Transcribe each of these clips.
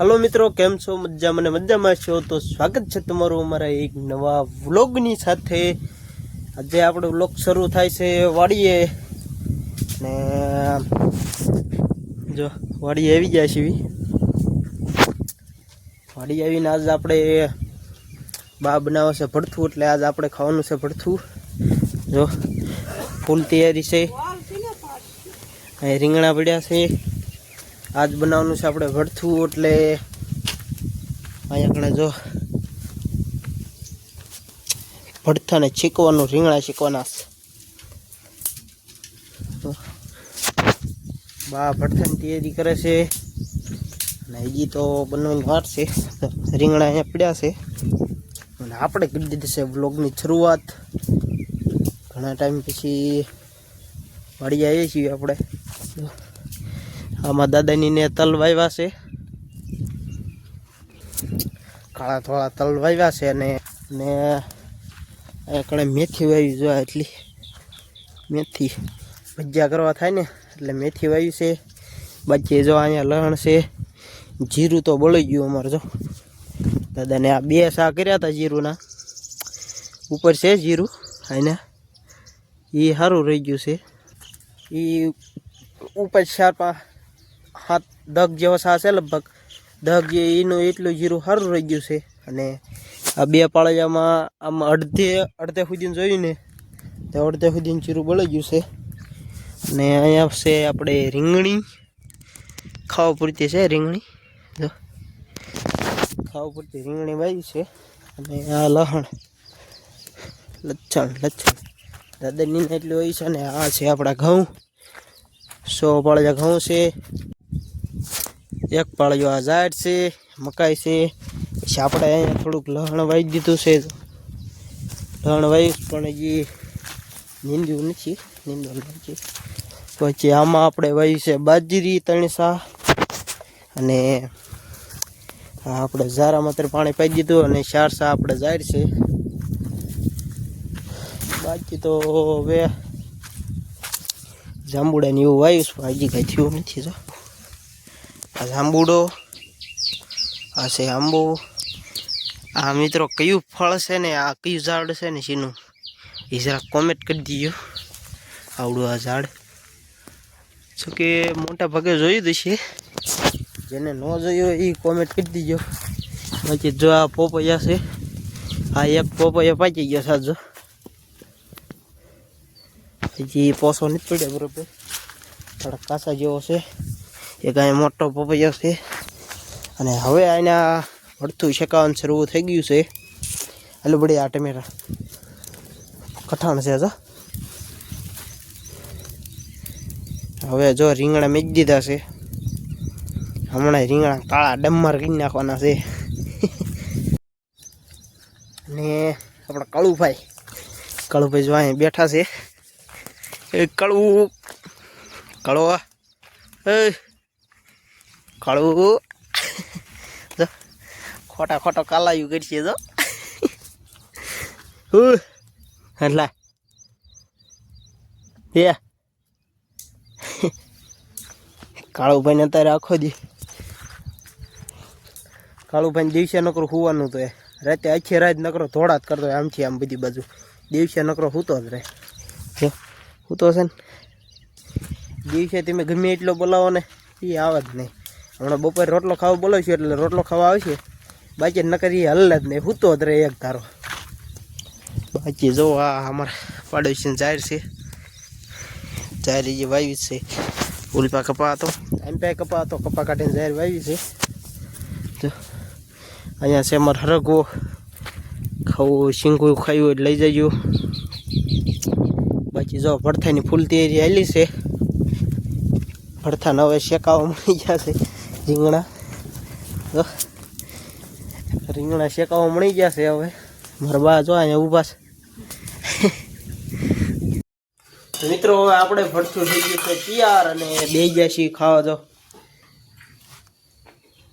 Hello મિત્રો, કેમ છો? મજા મને મજામાં છો? તો સ્વાગત છે તમારું અમારા એક નવા વ્લોગની સાથે. આજે આપણો વ્લોગ શરૂ થાય છે વાડીએ. ને, જો, વાડીએ આવી ગયા છે વાડી આવીને આજ આપણે બા બનાવે છે ભડથું એટલે આજ આપણે ખાવાનું છે ભડથું જો ફૂલ તૈયારી છે. રીંગણા પડ્યા છે. આજ બનાવવાનું છે આપણે ભડથું, એટલે અહીંયા કણે જો ભડથાને છીકવાનું, રીંગણા શીકવાના બા ભડથાની તૈયારી કરે છે. અને હજી તો બનવાની વાર છે. રીંગણા અહીંયા પડ્યા છે. અને આપણે કરી દીધી છે બ્લોગની શરૂઆત. ઘણા ટાઈમ પછી વાળી આવીએ છીએ આપણે. આમાં દાદાની ને તલ વાવ્યા છે. કાળા થોડા તલ વાવ્યા છે અને ને કણે મેથી વાવી જોવા એટલી. મેથી ભજીયા કરવા થાય ને એટલે મેથી વાવી છે. બાકી જો અહીંયા લહણ છે. જીરું તો બળી ગયું અમારે જો. દાદાને આ બે સા કર્યા હતા જીરુંના. ઉપર છે જીરું એને એ સારું રહી ગયું છે. એ ઉપર ચાર પાંચ હાથ દગ જેવો સા છે લગભગ. દગ એનું એટલું જીરું સારું રહી ગયું છે. અને આ બે પાળિયામાં આમ અડધે અડધે સુધી જોયું ને, તો અડધે સુધી જીરું બળી ગયું છે. અને અહીંયા છે આપણે રીંગણી. ખાવા પૂરતી છે રીંગણી. જો. ખાવા પૂરતી રીંગણી વાવી છે. અને આ લહણ. લચ્છણ લચ્છણ. દાદાની એટલું હોય છે અને આ છે આપણા ઘઉં. સો પાળજા ઘઉં છે. એક પાળિયો આ ઝાડ છે, મકાઈ છે. પછી આપણે અહીંયા થોડુંક લહણ વાઈ દીધું છે. લહણ વાયું પણ હજી નીંદ્યું નથી નીંદવાનું નથી. પછી આમાં આપણે વાયું છે બાજરી તણસા અને આપણે ઝારા માત્ર પાણી પાઈ દીધું અને શારસા આપણે ઝાડ છે. બાકી તો હવે જાંબુડાની એવું પણ હજી કાંઈ થયું નથી જો. આ જાંબુડો, આ છે આંબો. આ મિત્રો કયું ફળ છે ને, આ કયું ઝાડ છે ને શીનું? એ જરા કોમેન્ટ કરી દીજો. આવડું આ ઝાડ. જો કે મોટા ભાગે જોયું છે જેને ન જોયું એ કોમેન્ટ કરી દીજો. બાકી જો આ પોપૈયા છે, આ એક પોપૈયા પાકી ગયો સાજો હજી પોસો નથી પડ્યો બરોબર. થોડા કાસા જેવો છે. એક અહીંયા મોટો પપૈયો છે. અને હવે આના ભડથું શેકાવાનું શરૂ થઈ ગયું છે. આલુ બળી આ ટમેટા. કઠાણ છે હજા. હવે જો રીંગણા મેજ દીધા છે. હમણાં રીંગણા કાળા ડમર કરી નાખવાના છે. ને આપણા કળુભાઈ કળુભાઈ જો અહીંયા બેઠા છે. એ કળવું કળવા એ કળવું જો, ખોટા ખોટો કાલાયું કરશે જો. એટલે એ કાળુભાઈને અત્યારે આખો દી. કાળુભાઈને દિવસે નકરો હોવાનું તો એ. રાતે આખી રાત નકરો ધોળા જ કરતો આમથી આમ બધી બાજુ. દિવસે નકરો હૂતો જ રહે. જો હશે છે ને. દિવસે તમે ગમે એટલો બોલાવો ને એ આવે જ નહીં. હમણાં બપોરે રોટલો ખાવા બોલાવશું એટલે રોટલો ખાવા આવશે. બાકી નકર એ હલ જ નહીં. હૂતો જ રહે એક ધારો. બાકી જો આ અમારા પાડોશી જાહેર છે. જાહેર જે વાવી છે. ઉલપા કપા હતો એમ પે કપા હતો કપા કાઢીને જાહેર વાવી છે. તો અહીંયા છે અમારે હરગવો. ખાવું શીંગું ખાયું એટલે લઈ જજો. બાકી જો ભડથાની ફૂલ તૈયારી આવેલી છે. ભડથાને હવે શેકાવા મળી ગયા છે. રીંગણા. જો રીંગણા શેકાવા મળી ગયા છે હવે. મારા બા જો અહીંયા ઊભા છે. મિત્રો, હવે આપણે ભરતું થઈ ગયું છે તૈયાર અને બે ગયા છીએ ખાવા જો.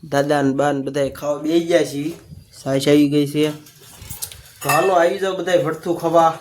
દાદા ને બા ને બધા ખાવા બે ગયા છીએ સાઈ સાઈ ગઈ છે. તો હાલો, આવી જાઓ બધા ભરતું ખાવા.